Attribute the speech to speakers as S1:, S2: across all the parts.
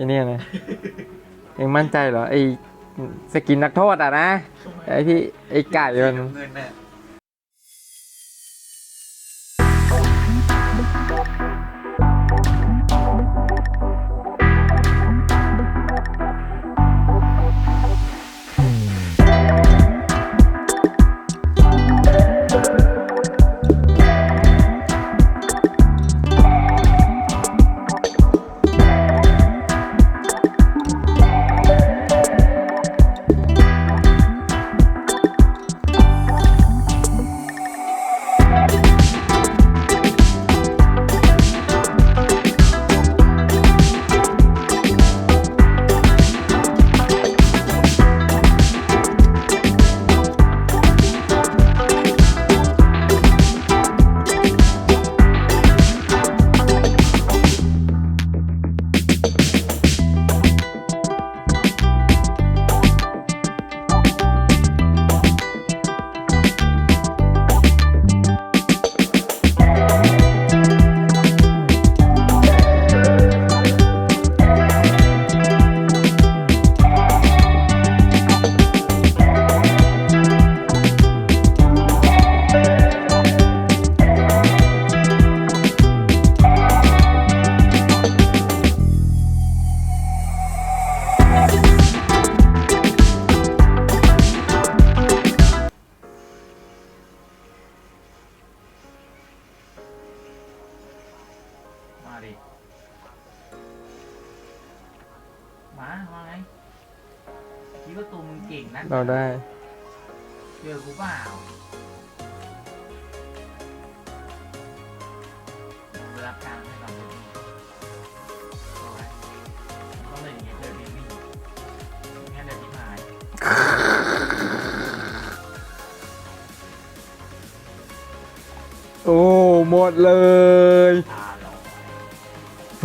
S1: โดนอะไรไอ้เนี่ยนะ เองมั่นใจเหรอไอ้สกินนักโทษอะนะไอ้ที่ไอ้ไก่มัน
S2: เงินน่ะ ดิ มาว่าไง คิดว่าตัวมึงเก่งนะ
S1: เราได้
S2: เจอกูเปล่าเวลากลางให้เราเลยเอาไว้ต้องเลยอย่างเงี้ยเจอเบบี้งั้นเดี๋ยวที่หาย
S1: โอ้ หมดเลย
S2: ต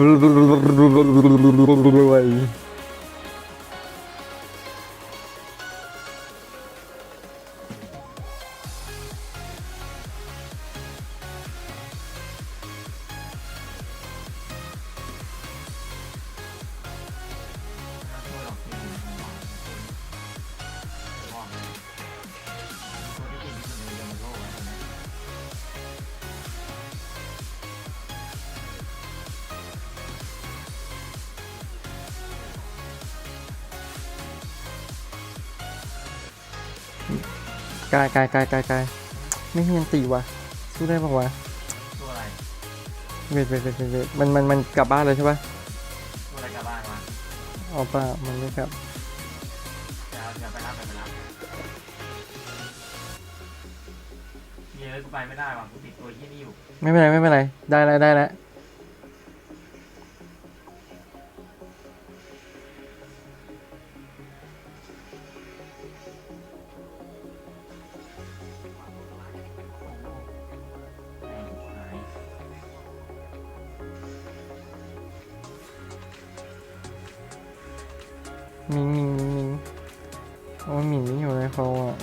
S2: กายกา
S1: ยกายกายกายไม่มีอันตีวะสู้ได้ปะวะ
S2: ตัวอะไร
S1: เวทเวทเวทเวทเวทมันมันมันกลับบ้านเลยใช่ปะ
S2: ตัวอะไรกลับบ้านมา
S1: เอาป่ะมันไม่กลับ
S2: จะจะไปรับไปไปรับเยอะกูไปไม่ได้ว่ะกูติดตัวยี่นี่อยู่
S1: ไม่เป็นไรไม่เป็นไรได้แล้วได้แล้ว
S2: มิง
S1: มิงมิงมิงโอ้ยหมิงไม่อยู่ในเขาอะ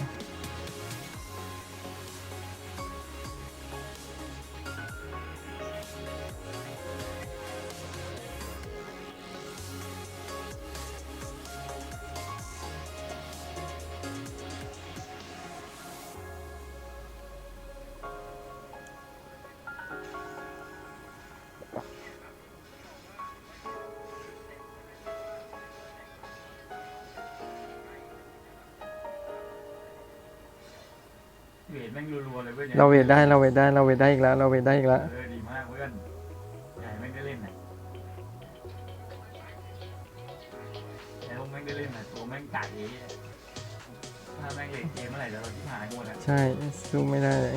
S2: เวทแม่งรัวๆเลยเว้ยนี่ย
S1: เราเวทได้เราเวทได้เราเวทได้อีกแล้ว เราเวทได้อีกแล้ว
S2: เออดีมากเพื่อนใหญ่แม่งได้เล่นน่ะใหญ่พวกแม่งได้เล่นน่ะตัวแม่งไก่ถ้าแม่งเล่นเกมเมื่อไหร่เดี๋ยวเราที่หายหมดอะ
S1: ใช่สู้ไม่ได้เลย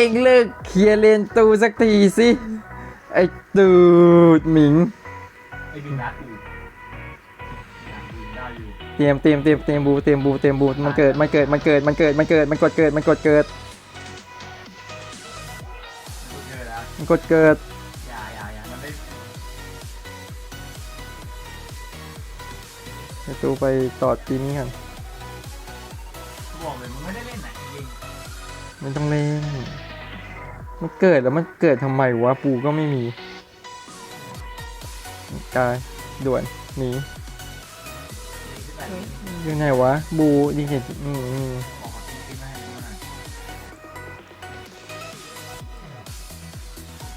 S1: อ็งเลิกเคลียร์เลนตูสักทีสิ ไอ้ตูดหมิง
S2: ไอ้บินรัดอยู่บินได้อยู่
S1: เตรียมเตรียมเตรียมเตรียมบูเตรียมบูเตรียมบูมันเกิดมันเกิดมันเกิดมันเกิดมันเกิดมันกดเกิดมันกดเกิด
S2: กูเจอแล้ว
S1: มันกดเกิด
S2: อย่าอย่าอย่ามันได้
S1: ดี๋ยวตูไปต่อทีนี้กัน
S2: บอกเลยมึงไม่ได้เล่นไหนจริง
S1: ไม่ต้องเล่น มันเกิดแล้วมันเกิดทำไมวะปูก็ไม่มีกายด่วนหนี
S2: ที่แบบนี้
S1: อยู่ไหนวะ บูดีเห็นอืมอืม
S2: บอกเขาทิ้งๆมาให้ดูหน่อย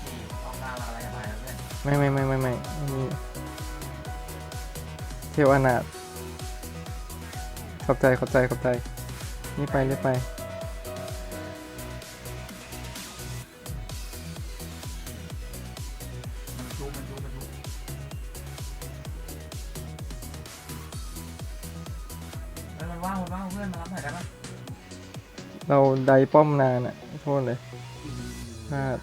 S2: นี่ต้องการอะไรอะไรแล้วเพื่อน
S1: ไม่ไม่ไม่ไม่ไม่ไม่มีเทวอนาถขอบใจขอบใจขอบใจ นี่ไปนี่ไป
S2: ว่างมันว่างเพื่อนมารับหน่อยได้ปะ
S1: เราไดป้อมนานอะโทษเลยพลาด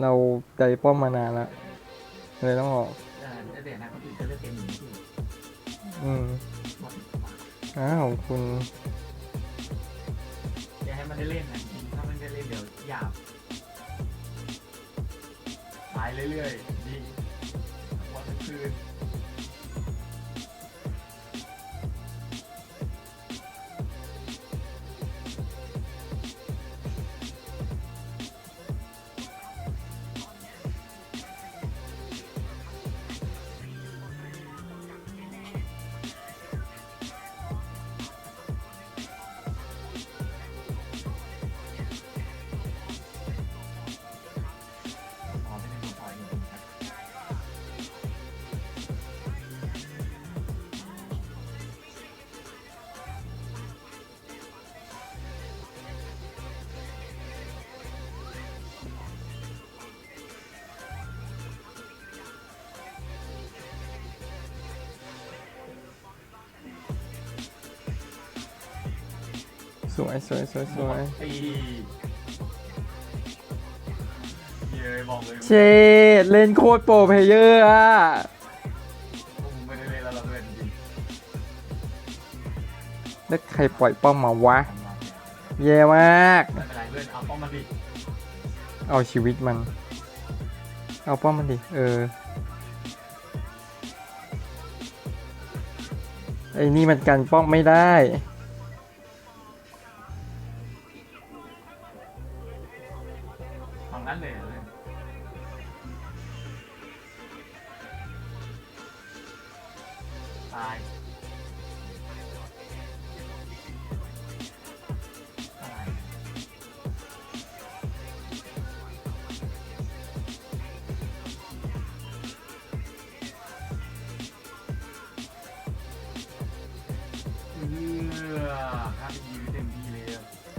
S1: เราไดป้อมมานานแล้วเลยต้องออก
S2: เออเดี๋ยวนะคนอื่นจะเลือกเกมหนีที่
S1: อืม
S2: หมด
S1: อ้าวคุณ
S2: อย่าให้มันได้เล่นนะถ้ามันได้เล่นเดี๋ยวหยาบตายเรื่อยๆดีวันทั้งคืน
S1: วยสวยสวยสวย
S2: ตีเย้ยบอกเลย
S1: เชดเล่นโคตรโปรเพลเยอร์อะ
S2: พวกมึงไม่ได้เล่นแล้วเราเล่นจริง
S1: แล้วใครปล่อยป้อมมาวะ
S2: ทำมา
S1: แย่มาก
S2: ไม่เป็นไรเพื่อนเอาป้อมมาดิ
S1: เอาชีวิตมัน เอาป้อมมันดิ เออ ไอ้นี่มันกันป้อมไม่ได้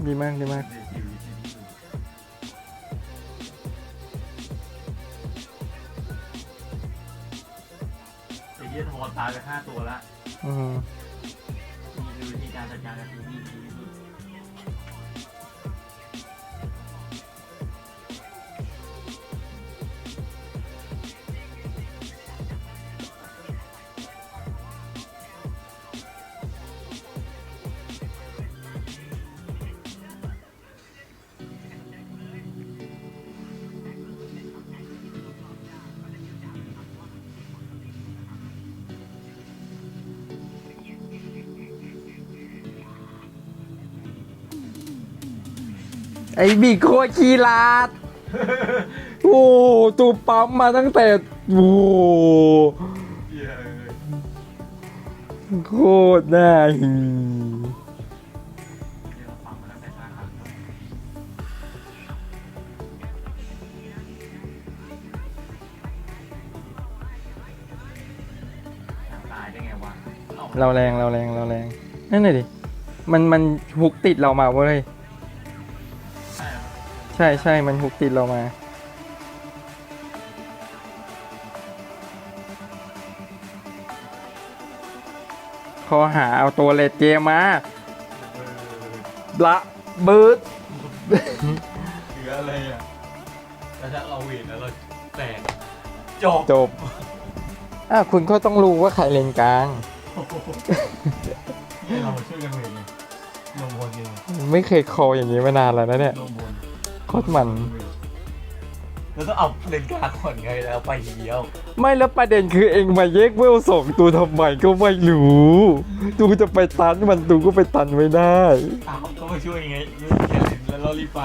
S1: ดีมากดีมาก
S2: เดี๋ยวยืนเต็มที่เลยไอ้เหี้ยทอนตายไปห้าตัวละ
S1: อืม
S2: มีดูวิธีการจัดการกับทีนี้
S1: ไอ้บิ๊กโคตรขี้ลาด โอ้ตูปั๊มมาตั้งแต่ โอ้
S2: เหี้ยเอ้ย
S1: โคตรน่าหี
S2: เดี๋ยวเราฟังมาตั้งแต่ข้างหลังตายได้ไงวะอ้
S1: เราแรงเราแรงเราแรงนั่นเลยดิ มันมันฮุกติดเรามาเว้ย
S2: ใช่เหรอ
S1: ใช่ใช่มันฮุกติดเรามา ขอหาเอาตัวเลดเกมมา
S2: เออ
S1: ละบืด
S2: เหลืออะไรอะแต่ถ้าเราเวทแล้วเราแตกจบ
S1: จบอะคุณก็ต้องรู้ว่าใครเลนกลาง
S2: นี่เราช่วยกันเวทไงลงบนเอง
S1: ไม่เคยคออย่างนี้มานานแล้วนะเนี่ย
S2: ลงบน
S1: โคตรมัน
S2: เวทเราต้องเอาเลนกลางก่อนไงแล้วไปทีเดียว
S1: ไม่แล้วประเด็นคือเองมาเยกเวลสองตัวทำไมก็ไม่รู้ตูจะไปตันมันตูก็ไปตันไม่ได้
S2: อ้าวก็มาช่วยไงยืดแขนแล้วเรารีบไป